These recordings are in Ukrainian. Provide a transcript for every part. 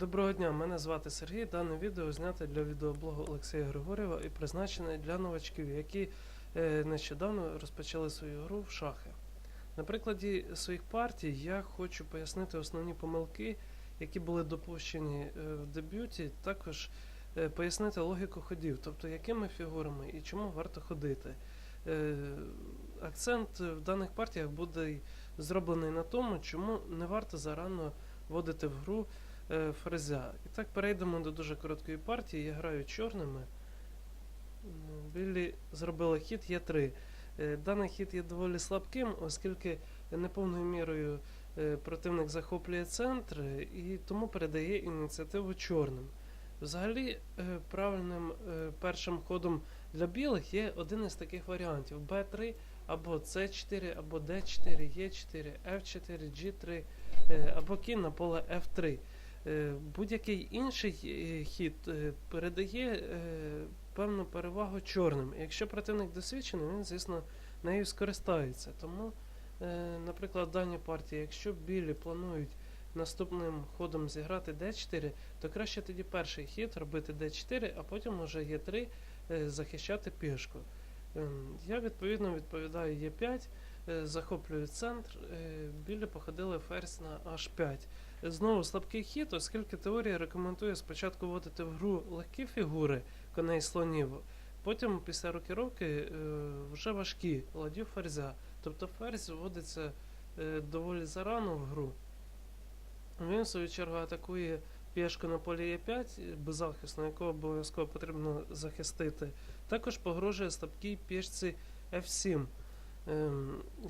Доброго дня, мене звати Сергій. Дане відео знято для відеоблогу Олексія Григорєва і призначене для новачків, які е, нещодавно розпочали свою гру в шахи. На прикладі своїх партій я хочу пояснити основні помилки, які були допущені е, в дебюті, також е, пояснити логіку ходів, тобто якими фігурами і чому варто ходити. Акцент в даних партіях буде зроблений на тому, чому не варто зарано вводити в гру е, ферзя. І так перейдемо до дуже короткої партії. Я граю чорними. М, Білі зробили хід Є3. Е, Даний хід є доволі слабким, оскільки неповною мірою е, противник захоплює центр і тому передає ініціативу чорним. Взагалі, е, правильним першим ходом для білих є один із таких варіантів: Б3 або С4, або Д4, Е4, Ф4, G3, е, або кінь на поле F3. Е, Будь-який інший е, хід е, передає певну перевагу чорним. Якщо противник досвідчений, він, звісно, нею скористається. Тому, наприклад, в даній партії, якщо білі планують наступним ходом зіграти d4, то краще тоді перший хід робити d4, а потім уже Е3 е, захищати пішку. Ем, Я відповідно відповідаю Е5, е, захоплюю центр, білі походили ферзь на H5. Знову слабкий хід, оскільки теорія рекомендує спочатку вводити в гру легкі фігури коней слонів, потім після рокіровки е, вже важкі ладів ферзя. Тобто ферзь вводиться е, доволі зарано в гру. Він, в свою чергу, атакує пішку на полі Е5, беззахисно, якого обов'язково потрібно захистити. Також погрожує слабкій пішці F7, ем,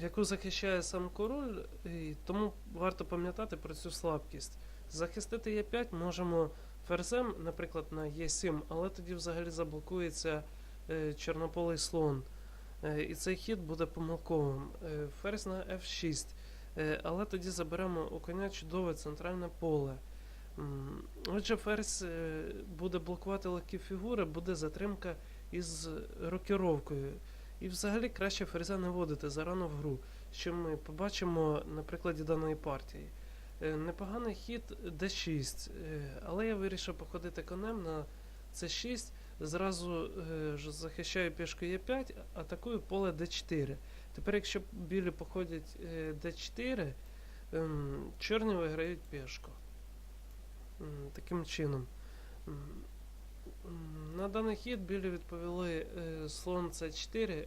яку захищає сам король, і тому варто пам'ятати про цю слабкість. Захистити Е5 можемо ферзем, наприклад, на Е7, але тоді взагалі заблокується е, чорнополий слон. Е, і цей хід буде помилковим. Е, ферзь на F6. Е, але тоді заберемо у коня чудове центральне поле. Отже, ферзь буде блокувати легкі фігури, буде затримка із рокіровкою. І взагалі краще ферзя не вводити зарано в гру, що ми побачимо на прикладі даної партії. Е, Непоганий хід d6, е, але я вирішив походити конем на c6, зразу е, захищаю пішку e5, атакую поле d4. Тепер, якщо білі походять е, d4, ем, чорні виграють пішку. Таким чином. На даний хід білі відповіли е, слон c4, е,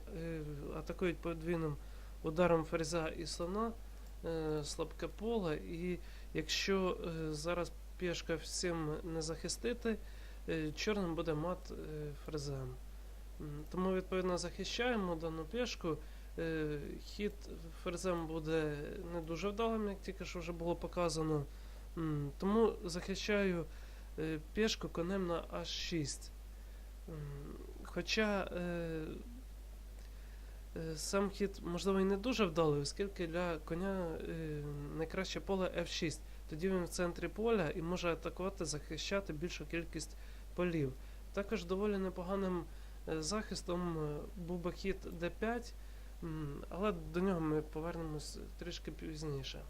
атакують подвійним ударом ферзя і слона, е, слабке поле, і якщо зараз пішка всім не захистити, чорним буде мат ферзем. Тому, відповідно, захищаємо дану пішку. Хід ферзем буде не дуже вдалим, як тільки що вже було показано. Тому захищаю пішку конем на H6. Хоча е, е, сам хід, можливо, і не дуже вдалий, оскільки для коня найкраще поле F6. Тоді він в центрі поля і може атакувати, захищати більшу кількість полів. Також доволі непоганим е, захистом е, був би хід D5. Але до нього ми повернемось трішки пізніше.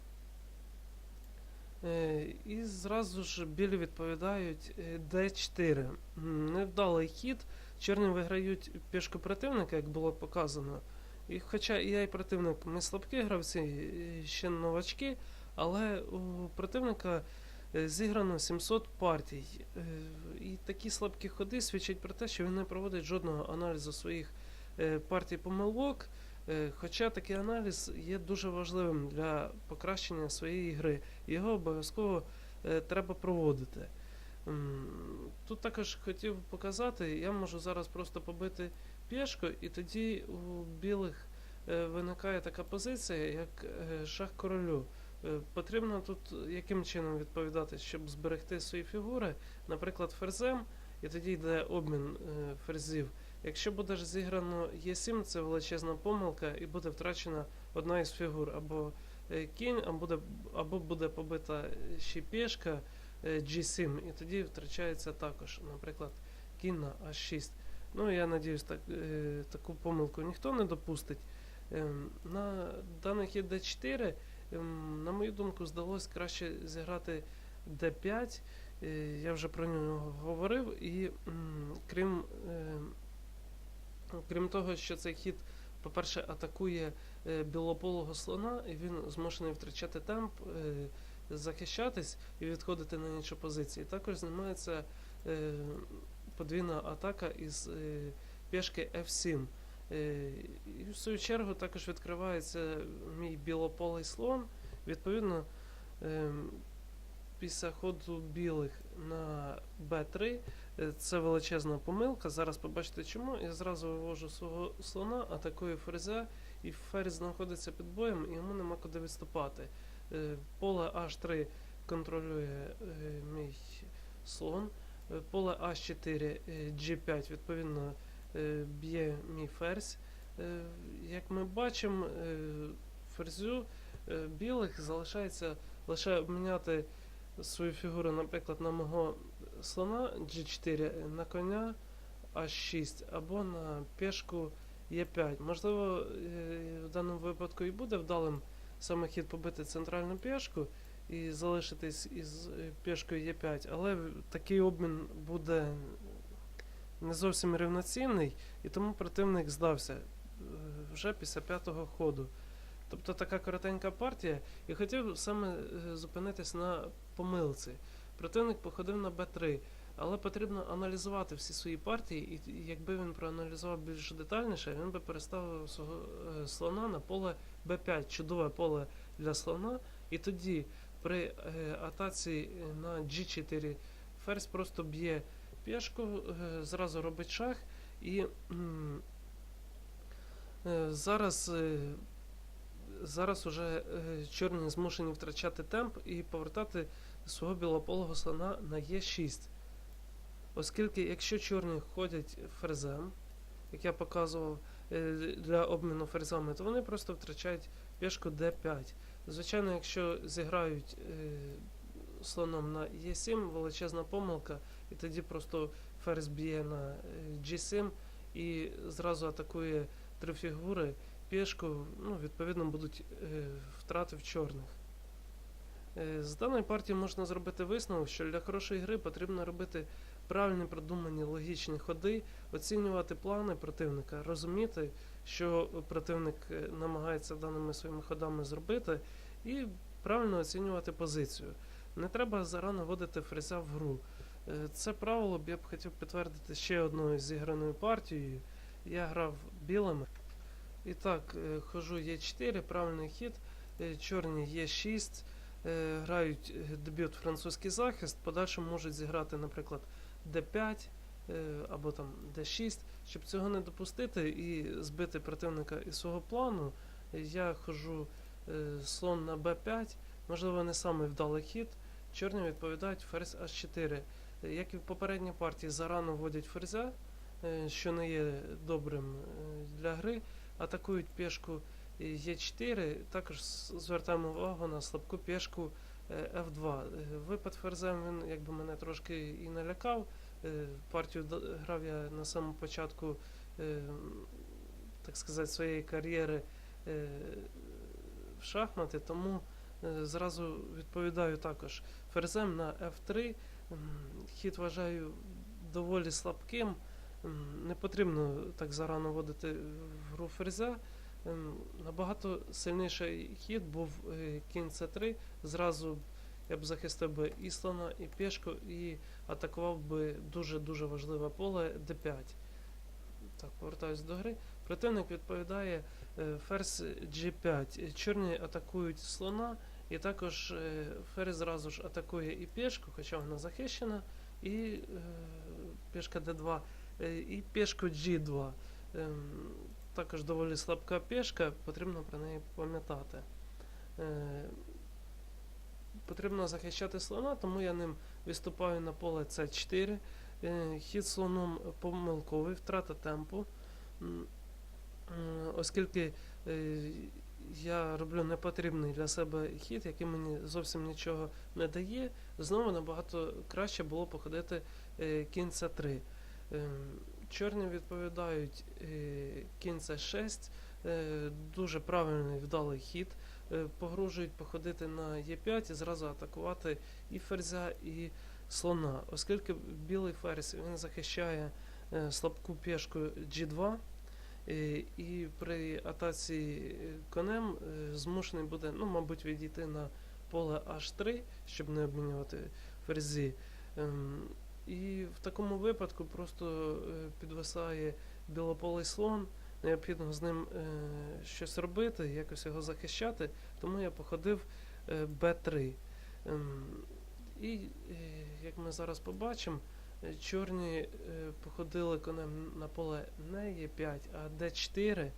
Е, І зразу ж білі відповідають е, D4. Невдалий хід. Чорні виграють пішку противника, як було показано. І хоча і я, і противник ми слабкі гравці, і ще новачки, але у противника е, зіграно 700 партій. І такі слабкі ходи свідчать про те, що він не проводить жодного аналізу своїх партій помилок. Е, Хоча такий аналіз є дуже важливим для покращення своєї гри. Його обов'язково е, треба проводити. Тут також хотів показати, я можу зараз просто побити пішку, і тоді у білих е, виникає така позиція, як шах королю. Потрібно тут яким чином відповідати, щоб зберегти свої фігури, наприклад, ферзем, і тоді йде обмін ферзів. Якщо буде зіграно Е7, це величезна помилка, і буде втрачена одна із фігур, або е, кінь, або буде, або буде побита ще пішка е, G7, і тоді втрачається також, наприклад, кінь на А6. Ну, я надіюсь, так, е, таку помилку ніхто не допустить. Ем, На даний хід D4, ем, на мою думку, здалося краще зіграти D5 Е, Я вже про нього говорив, і крім, крім того, що цей хід, по-перше, атакує е, білополого слона, і він змушений втрачати темп, е, захищатись і відходити на інші позиції. Також знімається е, подвійна атака із пішки F7. Е, І в свою чергу також відкривається мій білополий слон. Відповідно, ем, після ходу білих на b3 е, це величезна помилка. Зараз побачите чому. Я зразу вивожу свого слона, атакую ферзя, і ферзь знаходиться під боєм, і йому нема куди відступати. Е, Поле H3 контролює е, мій слон. Поле H4, е, G5, відповідно, б'є мій ферзь. Як ми бачимо, ферзю білих залишається лише обміняти свою фігуру, наприклад, на мого слона G4, на коня H6 або на пішку E5. Можливо, е, в даному випадку і буде вдалим саме хід побити центральну пішку і залишитись із е, пішкою Е5, але такий обмін буде не зовсім рівноцінний, і тому противник здався е, вже після п'ятого ходу. Тобто така коротенька партія, і хотів саме зупинитись на помилці. Противник походив на Б3, але потрібно аналізувати всі свої партії, і якби він проаналізував більш детальніше, він би переставив свого е, слона на поле Б5, чудове поле для слона, і тоді при е, атаці е, на G4 ферзь просто б'є пішку, зразу робить шах, і зараз. Зараз уже чорні змушені втрачати темп і повертати свого білополого слона на Е6. Оскільки, якщо чорні ходять ферзем, як я показував е, для обміну ферзами, то вони просто втрачають пішку d5. Звичайно, якщо зіграють е, слоном на Е7, величезна помилка, і тоді просто ферзь б'є на е, G7 і зразу атакує три фігури пішку, ну, відповідно, будуть е, втрати в чорних. Е, з даної партії можна зробити висновок, що для хорошої гри потрібно робити правильні продумані логічні ходи, оцінювати плани противника, розуміти, що противник е, намагається даними своїми ходами зробити, і правильно оцінювати позицію. Не треба зарано вводити фрезя в гру. Е, Це правило б я б хотів підтвердити ще одною зіграною партією. Я грав білими. І так, хожу Е4, правильний хід, чорні Е6, е, грають е, дебют французький захист, подальше можуть зіграти, наприклад, Д5 е, або там Д6. Щоб цього не допустити і збити противника із свого плану, е, я хожу е, слон на Б5, можливо, не самий вдалий хід. Чорні відповідають ферзь H4. Е, Як і в попередній партії, зарано вводять ферзя, е, що не є добрим е, для гри атакують пішку Е4, також звертаємо увагу на слабку пішку е, F2. Е, Випад ферзем він якби мене трошки і налякав. Е, Партію грав я на самому початку, е, так сказати, своєї кар'єри е, в шахмати, тому е, зразу відповідаю також ферзем на F3. Хід вважаю доволі слабким. Не потрібно так зарано вводити в гру ферзя. Ем, Набагато сильніший хід був кінь С3. Зразу я б захистив би і слона, і пішку, і атакував би дуже-дуже важливе поле d5. Так, повертаюсь до гри. Противник відповідає е, ферзь G5. Чорні атакують слона, і також е, ферзь зразу ж атакує і пішку, хоча вона захищена, і е, пішка d2, е, і пішку G2 також доволі слабка пішка, потрібно про неї пам'ятати. Е, Потрібно захищати слона, тому я ним виступаю на поле С4. Е, хід слоном помилковий, втрата темпу. Оскільки е, я роблю непотрібний для себе хід, який мені зовсім нічого не дає, знову набагато краще було походити е, кінця 3. Чорні відповідають е, кінце 6, е, дуже правильний вдалий хід. Е, погрожують походити на Е5 і зразу атакувати і ферзя, і слона. Оскільки білий ферзь він захищає слабку пішку G2, і при атаці конем змушений буде, ну, мабуть, відійти на поле H3, щоб не обмінювати ферзі. Ем, і в такому випадку просто е, підвисає білополий слон, необхідно з ним е, щось робити, якось його захищати, тому я походив е, Б3. Ем, і, як ми зараз побачимо, чорні походили конем на поле не Е5, а Д4.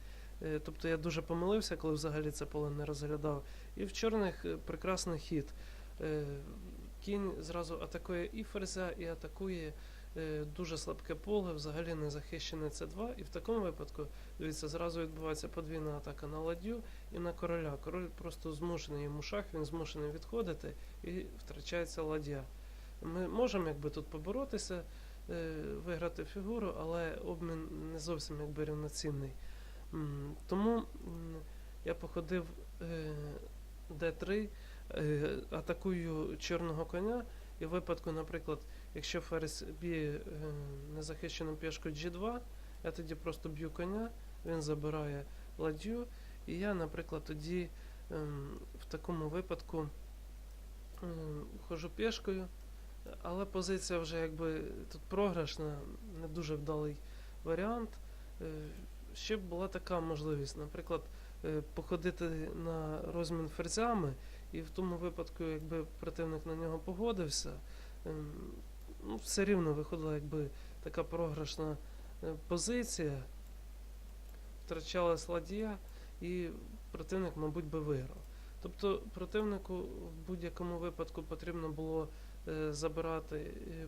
Е, Тобто я дуже помилився, коли взагалі це поле не розглядав. І в чорних прекрасний хід. Кінь зразу атакує і ферзя, і атакує е, дуже слабке поле, взагалі не захищене С2. І в такому випадку, дивіться, зразу відбувається подвійна атака на ладдю і на короля. Король просто змушений йому шах, він змушений відходити і втрачається ладдя. Ми можемо якби тут поборотися, е, виграти фігуру, але обмін не зовсім якби рівноцінний. Тому я походив е, d3, е, атакую чорного коня, і в випадку, наприклад, якщо ферзь б'є е, незахищену пішку G2, я тоді просто б'ю коня, він забирає ладдю, і я, наприклад, тоді ем, в такому випадку ем, хожу пішкою, але позиція вже якби тут програшна, не дуже вдалий варіант. Е, Ще б була така можливість, наприклад, е, походити на розмін ферзями, і в тому випадку, якби противник на нього погодився, ем, ну, все рівно виходила якби така програшна е, позиція, втрачалась ладія, і противник, мабуть, би виграв. Тобто противнику в будь-якому випадку потрібно було е, забирати е,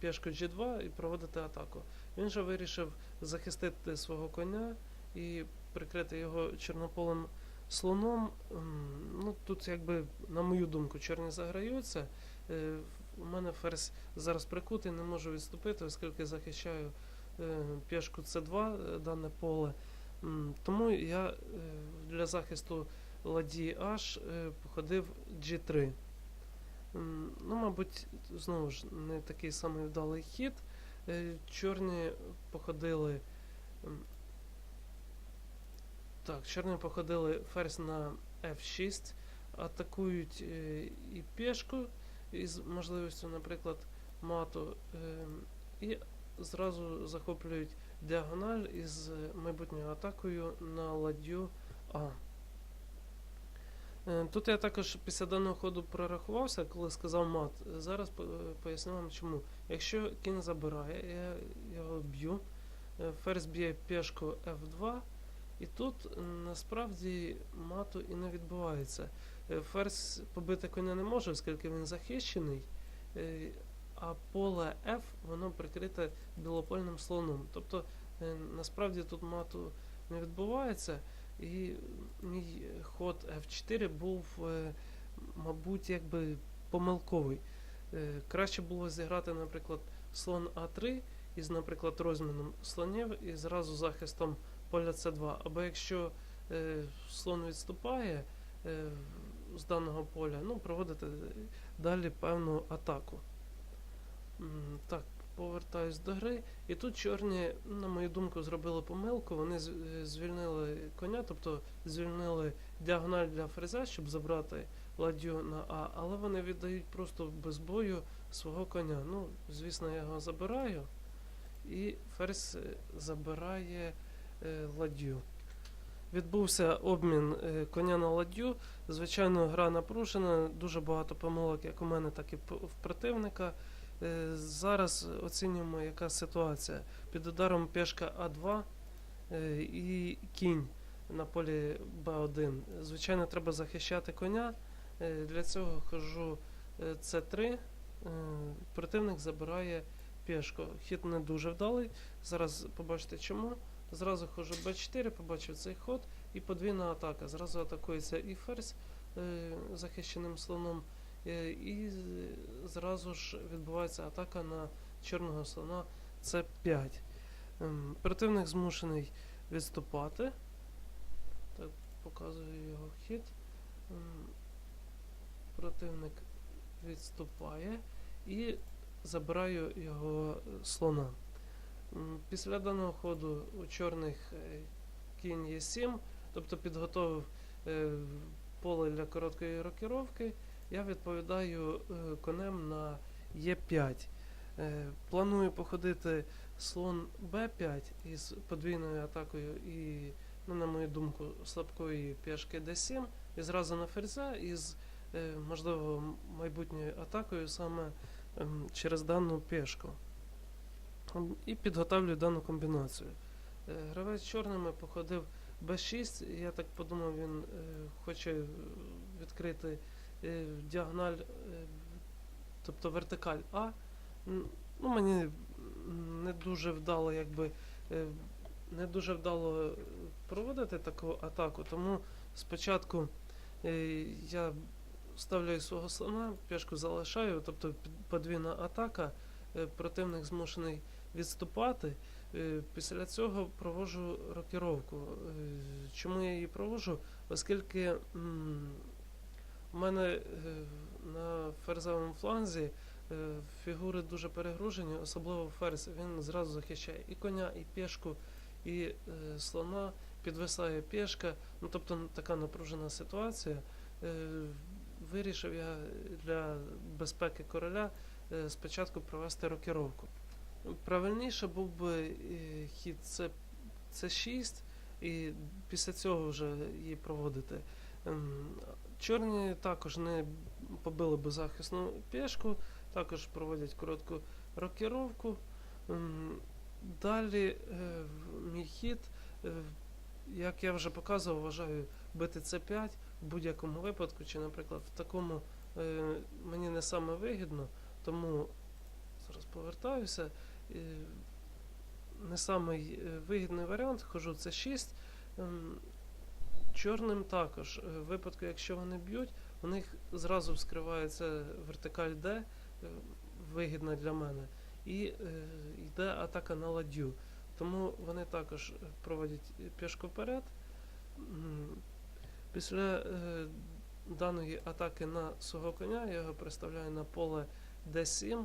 пішку G2 і проводити атаку. Він же вирішив захистити свого коня і прикрити його чорнополим слоном. Ну, тут, якби, на мою думку, чорні заграються. Е, У мене ферзь зараз прикутий, не можу відступити, оскільки захищаю е, пішку С2 е, дане поле. Тому я для захисту ладі H походив G3. Ну, мабуть, знову ж не такий самий вдалий хід. Чорні походили. Так, чорні походили ферзь на F6, атакують е, і пішку із можливістю, наприклад, мату, е, і зразу захоплюють діагональ із майбутньою атакою на ладдю А. Е, Тут я також після даного ходу прорахувався, коли сказав мат. Зараз поясню вам чому. Якщо кінь забирає, я його б'ю, ферзь б'є пішку F2, і тут е, насправді мату і не відбувається. Е, Ферзь побити коня не може, оскільки він захищений, е, а поле F воно прикрите білопольним слоном. Тобто насправді тут мату не відбувається. І мій ход F4 був, мабуть, якби помилковий. Краще було зіграти, наприклад, слон А3 із, наприклад, розміном слонів і зразу захистом поля С2. Або якщо е, слон відступає е, з даного поля, ну, проводити далі певну атаку. Так, повертаюсь до гри. І тут чорні, на мою думку, зробили помилку. Вони е, звільнили коня, тобто звільнили діагональ для ферзя, щоб забрати ладдю на А, але вони віддають просто без бою свого коня. Ну, звісно, я його забираю, і ферзь е, забирає ладдю. Відбувся обмін е, коня на ладдю. Звичайно, гра напружена, дуже багато помилок, як у мене, так і в противника. Е, Зараз оцінюємо, яка ситуація. Під ударом пішка А2 е, і кінь на полі Б1. Звичайно, треба захищати коня. Е, Для цього хожу е, С3. Е, Противник забирає пішку. Хід не дуже вдалий. Зараз побачите чому. Зразу хожу Б4, побачив цей ход і подвійна атака. Зразу атакується і ферзь е, захищеним слоном. Е, І зразу ж відбувається атака на чорного слона С5. Ем, Противник змушений відступати. Так, показую його хід. Ем, Противник відступає. і забираю його е, слона. Після даного ходу у чорних е, кінь є 7, тобто підготовив е, поле для короткої рокіровки, я відповідаю е, конем на Е5. Е, Планую походити слон Б5 із подвійною атакою і, ну, на мою думку, слабкої пішки Д7 і зразу на ферзя із, можливо, майбутньою атакою саме ем, через дану пішку. І підготовлю дану комбінацію. Е, Гравець чорними походив Б6, я так подумав, він е, хоче відкрити е, діагональ, тобто вертикаль А. Ну, мені не дуже вдало, якби не дуже вдало проводити таку атаку, тому спочатку я ставлю свого слона, пішку залишаю, тобто подвійна атака, противник змушений відступати. Е, Після цього проводжу рокіровку. Е, Чому я її проводжу? Оскільки у мене е, на ферзовому фланзі фігури дуже перегружені, особливо ферзь. Він зразу захищає і коня, і пішку, і слона, підвисає пішка. Ну, тобто така напружена ситуація. Вирішив я для безпеки короля спочатку провести рокіровку. Правильніше був би е, хід це, це 6 і після цього вже її проводити. Ем, Чорні також не побили би захисну пішку, також проводять коротку рокіровку. Ем, Далі е, мій хід, е, як я вже показував, вважаю бити С5 в будь-якому випадку, чи, наприклад, в такому мені не саме вигідно, тому зараз повертаюся. Е, не самий е, вигідний варіант, хожу це 6. Ем, Чорним також. Е, В випадку, якщо вони б'ють, у них зразу вскривається вертикаль Д, е, вигідна для мене, і е, йде атака на ладдю. Тому вони також е, проводять пішку вперед. Після е, даної атаки на свого коня я його приставляю на поле D7 е,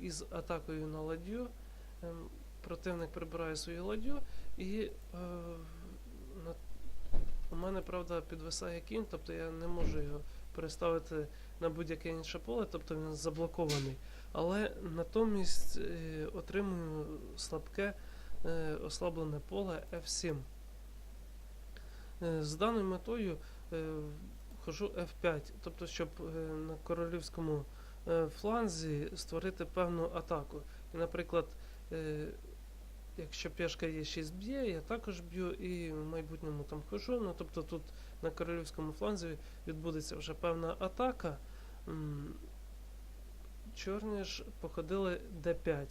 із атакою на ладдю. Ем, Противник прибирає свою ладдю і е, у мене, правда, підвисає кінь, тобто я не можу його переставити на будь-яке інше поле, тобто він заблокований. Але натомість е, отримую слабке е, ослаблене поле F7. Е, з даною метою е, хожу F5, тобто, щоб е, на королівському е, фланзі створити певну атаку. І, наприклад, е, якщо пішка є 6 б'є, я також б'ю і в майбутньому там хожу. Ну, тобто тут на королівському фланзі відбудеться вже певна атака. Чорні ж походили D5.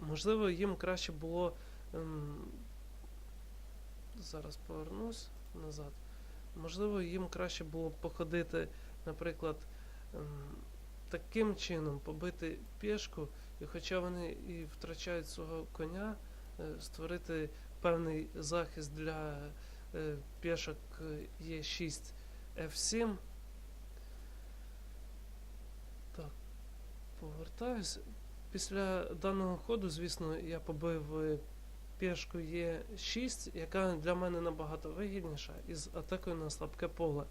Можливо, їм краще було. ем, Зараз повернусь назад. Можливо, їм краще було походити, наприклад, таким чином побити пішку, і хоча вони і втрачають свого коня, е, створити певний захист для е, пішок Е6 F7. Так, повертаюсь. Після даного ходу, звісно, я побив е, пішку Е6, яка для мене набагато вигідніша, із атакою на слабке поле.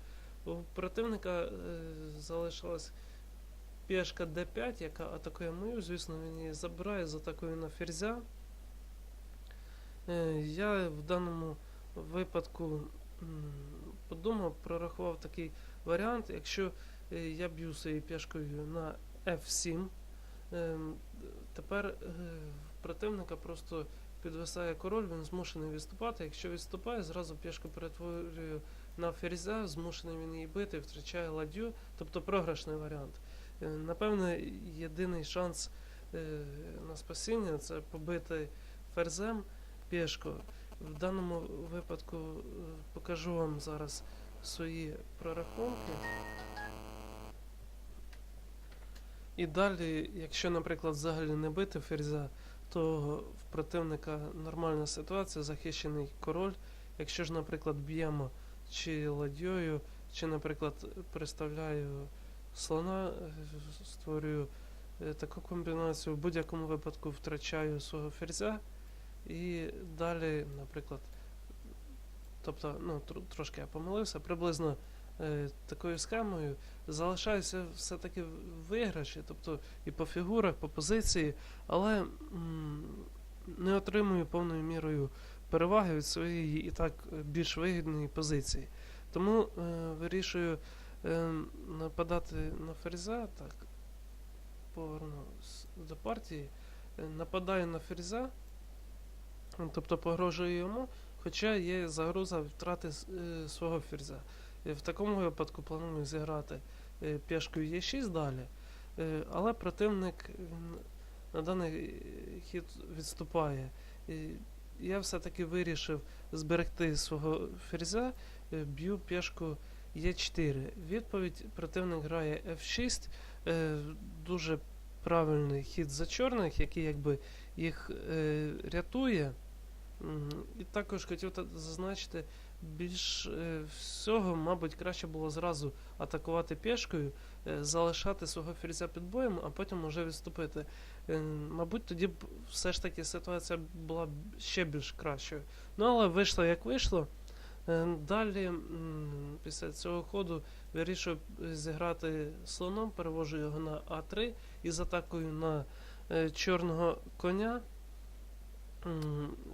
У противника е, залишилась пішка d5, яка атакує мою, звісно, він її забирає з атакою на ферзя. Е, я в даному випадку подумав, прорахував такий варіант, якщо е, я б'ю своєю пішкою на F7, ем, тепер противника просто підвисає король, він змушений відступати. Якщо відступає, зразу пішку перетворюю на ферзя, змушений він її бити, втрачає ладдю, тобто програшний варіант. Е, Напевне, єдиний шанс е, на спасіння це побити ферзем пішку. В даному випадку е, покажу вам зараз свої прорахунки. І далі, якщо, наприклад, взагалі не бити ферзя, то в противника нормальна ситуація, захищений король. Якщо ж, наприклад, б'ємо чи ладьою, чи, наприклад, приставляю слона, е, створюю е, таку комбінацію, в будь-якому випадку втрачаю свого ферзя. І далі, наприклад, тобто, ну, тр- трошки я помилився, приблизно е, такою схемою залишаюся все-таки виграші, тобто і по фігурах, по позиції, але не отримую повною мірою переваги від своєї і так е, більш вигідної позиції. Тому е, вирішую е, нападати на ферзя, так, поверну с- до партії, е, нападаю на ферзя, м, тобто погрожую йому, хоча є загроза втрати е, свого ферзя. Е, В такому випадку планую зіграти е, пішкою Е6 далі, е, але противник він на даний е, хід відступає. І я все-таки вирішив зберегти свого ферзя, е, б'ю пішку Е4. Відповідь противник грає F6. е, Дуже правильний хід за чорних, який якби їх е, рятує. І також хотів зазначити, більш е, всього, мабуть, краще було зразу атакувати пішкою, е, залишати свого ферзя під боєм, а потім уже відступити. Е, Мабуть, тоді б все ж таки ситуація була ще більш кращою. Ну, але вийшло як вийшло. Далі, після цього ходу, вирішив зіграти слоном, перевожу його на А3 із атакою на чорного коня,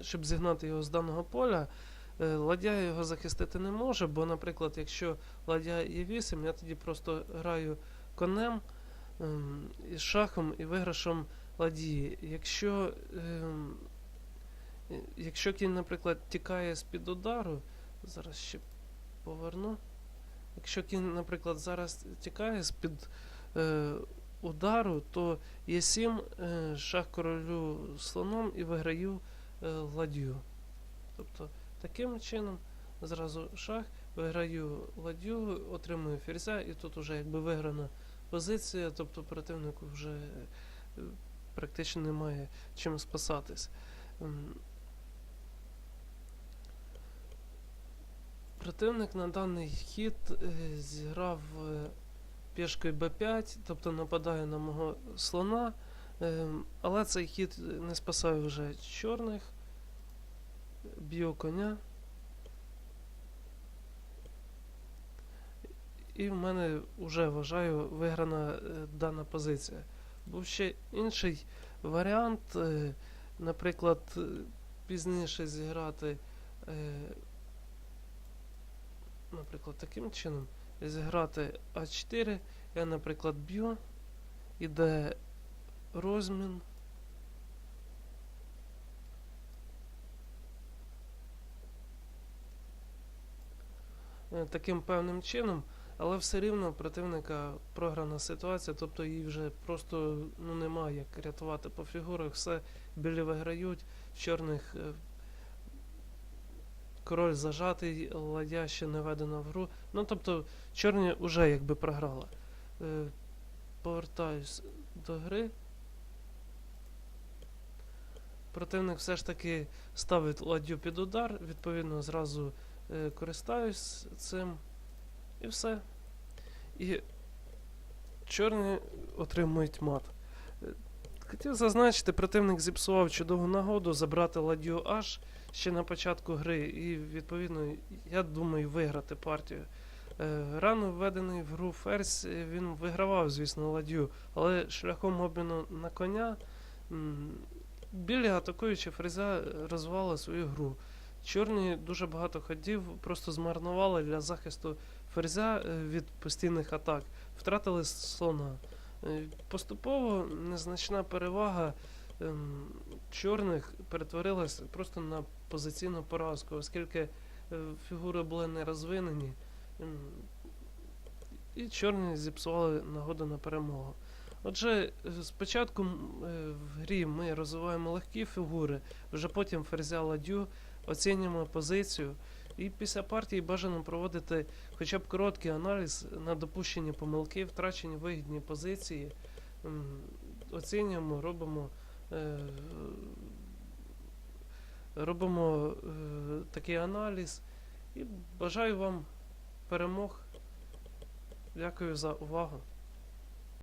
щоб зігнати його з даного поля. Е, Ладья його захистити не може, бо, наприклад, якщо ладья є 8, я тоді просто граю конем ем, із шахом і виграшом ладії. Якщо, ем, е, якщо кінь, наприклад, тікає з-під удару, зараз ще поверну. Якщо кінь, наприклад, зараз тікає з-під е, удару, то є 7 е, шах королю слоном і виграю ладью. Тобто таким чином зразу шах, виграю ладью, отримую ферзя, і тут вже якби виграна позиція, тобто противнику вже е, практично немає чим спасатись. Ем, Противник на даний хід е, зіграв е, пішкою b5, тобто нападає на мого слона, ем, але цей хід не спасає вже чорних. Б'ю коня. І в мене вже вважаю виграна е, дана позиція. Був ще інший варіант, е, наприклад, е, пізніше зіграти, наприклад, таким чином, зіграти А4, я, наприклад, б'ю, іде розмін. Таким певним чином, але все рівно противника програна ситуація, тобто їй вже просто ну, немає як рятувати по фігурах, все білі виграють, чорних е, король зажатий, ладья ще не введена в гру. Ну тобто чорні вже якби програли. Е, повертаюсь до гри. Противник все ж таки ставить ладдю під удар, відповідно, зразу е, користаюсь цим. І все. І чорні отримують мат. Е, Хотів зазначити, противник зіпсував чудову нагоду забрати ладью аж ще на початку гри. І, відповідно, я думаю, виграти партію. Е, Рано введений в гру ферзь, е, він вигравав, звісно, ладью, але шляхом обміну на коня м, білі атакуючи ферзя е, розвивали свою гру. Чорні дуже багато ходів просто змарнували для захисту ферзя е, від постійних атак, втратили слона. Е, Поступово незначна перевага ем, чорних перетворилася просто на позиційну поразку, оскільки е, фігури були не розвинені. ем, І чорні зіпсували нагоду на перемогу. Отже, спочатку в грі ми розвиваємо легкі фігури, вже потім ферзя ладю, оцінюємо позицію. І після партії бажано проводити хоча б короткий аналіз на допущені помилки, втрачені вигідні позиції. Оцінюємо, робимо, е, робимо е, такий аналіз. І бажаю вам перемог. Дякую за увагу.